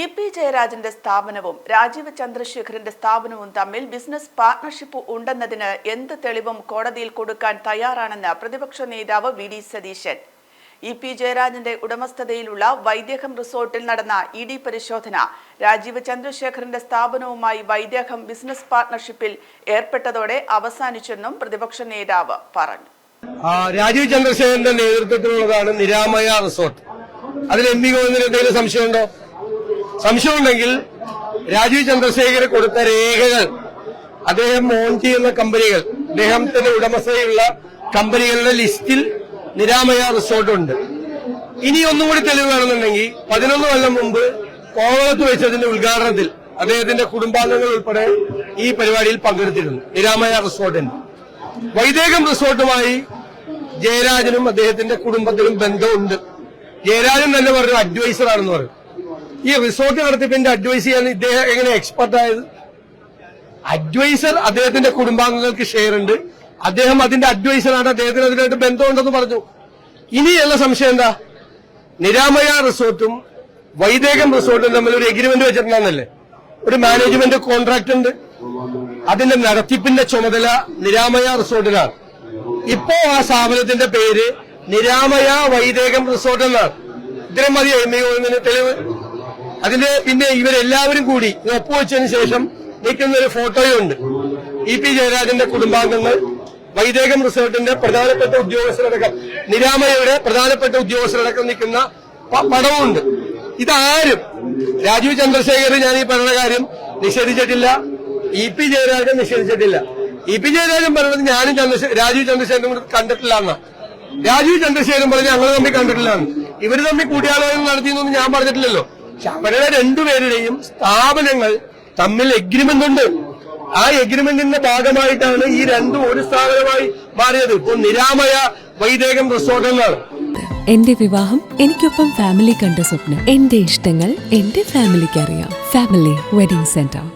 E P ജയരാജന്റെ സ്ഥാപനവും രാജീവ് ചന്ദ്രശേഖരന്റെ സ്ഥാപനവും തമ്മിൽ ബിസിനസ് പാർട്ണർഷിപ്പ് ഉണ്ടെന്നതിന് എന്ത് തെളിവും കോടതിയിൽ കൊടുക്കാൻ തയ്യാറാണെന്ന് പ്രതിപക്ഷ നേതാവ് V D Satheesan. E P ജയരാജന്റെ ഉടമസ്ഥതയിലുള്ള വൈദേഹം റിസോർട്ടിൽ നടന്ന ഇ ഡി പരിശോധന രാജീവ് ചന്ദ്രശേഖരന്റെ സ്ഥാപനവുമായി വൈദേഹം ബിസിനസ് പാർട്ണർഷിപ്പിൽ ഏർപ്പെട്ടതോടെ അവസാനിച്ചെന്നും പ്രതിപക്ഷ നേതാവ് പറഞ്ഞു. രാജീവ് ചന്ദ്രശേഖരന്റെ നേതൃത്വത്തിലുള്ളതാണ് നിരാമയ റിസോർട്ട്. അതിൽ എം പി ഗോവിന്ദന് എന്തെങ്കിലും സംശയമുണ്ടോ? സംശയമുണ്ടെങ്കിൽ രാജീവ് ചന്ദ്രശേഖർ കൊടുത്ത രേഖകൾ അദ്ദേഹം ഓൺ ചെയ്യുന്ന കമ്പനികൾ അദ്ദേഹത്തിന്റെ ഉടമസ്ഥതയുള്ള കമ്പനികളുടെ ലിസ്റ്റിൽ നിരാമയ റിസോർട്ടുണ്ട് ഇനി ഒന്നും കൂടി തെളിവ് വേണമെന്നുണ്ടെങ്കിൽ പതിനൊന്ന് കൊല്ലം മുമ്പ് കോവളത്ത് വെച്ചതിന്റെ ഉദ്ഘാടനത്തിൽ അദ്ദേഹത്തിന്റെ കുടുംബാംഗങ്ങൾ ഉൾപ്പെടെ ഈ പരിപാടിയിൽ പങ്കെടുത്തിരുന്നു. നിരാമയ റിസോർട്ടിന് വൈദേകം റിസോർട്ടുമായി ജയരാജനും അദ്ദേഹത്തിന്റെ കുടുംബത്തിനും ബന്ധമുണ്ട്. ജയരാജൻ തന്നെ പറഞ്ഞു അഡ്വൈസറാണെന്ന് പറയും. ഈ റിസോർട്ട് നടത്തിപ്പിന്റെ അഡ്വൈസ് ചെയ്യാൻ ഇദ്ദേഹം എങ്ങനെ എക്സ്പെർട്ട് ആയത്? അഡ്വൈസർ അദ്ദേഹത്തിന്റെ കുടുംബാംഗങ്ങൾക്ക് ഷെയർ ഉണ്ട്. അദ്ദേഹം അതിന്റെ അഡ്വൈസറാണ് അദ്ദേഹത്തിന് അതിനായിട്ട് ബന്ധമുണ്ടെന്ന് പറഞ്ഞു. ഇനിയുള്ള സംശയം എന്താ? നിരാമയ റിസോർട്ടും വൈദേകം റിസോർട്ടും തമ്മിൽ ഒരു എഗ്രിമെന്റ് വെച്ചിട്ടുണ്ടെന്നല്ലേ ഒരു മാനേജ്മെന്റ് കോൺട്രാക്ട് ഉണ്ട്. അതിന്റെ നടത്തിപ്പിന്റെ ചുമതല നിരാമയ റിസോർട്ടിനാണ് ഇപ്പോ ആ സ്ഥാപനത്തിന്റെ പേര് നിരാമയ വൈദേകം റിസോർട്ട് എന്നാണ്. ഇത്രയും മതി എംഇഒന്നിന് തെളിവ്. അതിന്റെ പിന്നെ ഇവരെല്ലാവരും കൂടി ഒപ്പുവെച്ചതിന് ശേഷം നിൽക്കുന്ന ഒരു ഫോട്ടോയുണ്ട്. ഇ പി ജയരാജന്റെ കുടുംബാംഗങ്ങൾ വൈദേകം റിസോർട്ടിന്റെ പ്രധാനപ്പെട്ട ഉദ്യോഗസ്ഥരടക്കം നിരാമയുടെ പ്രധാനപ്പെട്ട ഉദ്യോഗസ്ഥരടക്കം നിൽക്കുന്ന പടവുമുണ്ട് ഇതാരും രാജീവ് ചന്ദ്രശേഖർ ഞാൻ ഈ പറഞ്ഞ കാര്യം നിഷേധിച്ചിട്ടില്ല ഇ പി ജയരാജൻ നിഷേധിച്ചിട്ടില്ല. ഇ പി ജയരാജൻ പറഞ്ഞത് ഞാനും ചന്ദ്രശേഖർ രാജീവ് ചന്ദ്രശേഖരനും കൂടി കണ്ടിട്ടില്ല എന്നാ. രാജീവ് ചന്ദ്രശേഖരൻ പറഞ്ഞ് ഞങ്ങൾ തമ്മിൽ കണ്ടിട്ടില്ല ഇവർ തമ്മിൽ കൂടിയാലോചന നടത്തിയെന്നൊന്നും ഞാൻ പറഞ്ഞിട്ടില്ലല്ലോ. അവരുടെ രണ്ടുപേരുടെയും സ്ഥാപനങ്ങൾ തമ്മിൽ എഗ്രിമെന്റ് ഉണ്ട്. ആ എഗ്രിമെന്റിന്റെ ഭാഗമായിട്ടാണ് ഈ രണ്ടും ഒരു സ്ഥാപനമായി മാറിയത്. ഇപ്പോൾ നിരാമയ വൈദേകം പ്രസോദങ്ങൾ എന്റെ വിവാഹം എനിക്കൊപ്പം ഫാമിലി കണ്ട സ്വപ്നം. എന്റെ ഇഷ്ടങ്ങൾ എന്റെ ഫാമിലിക്ക് അറിയാം. Family wedding centre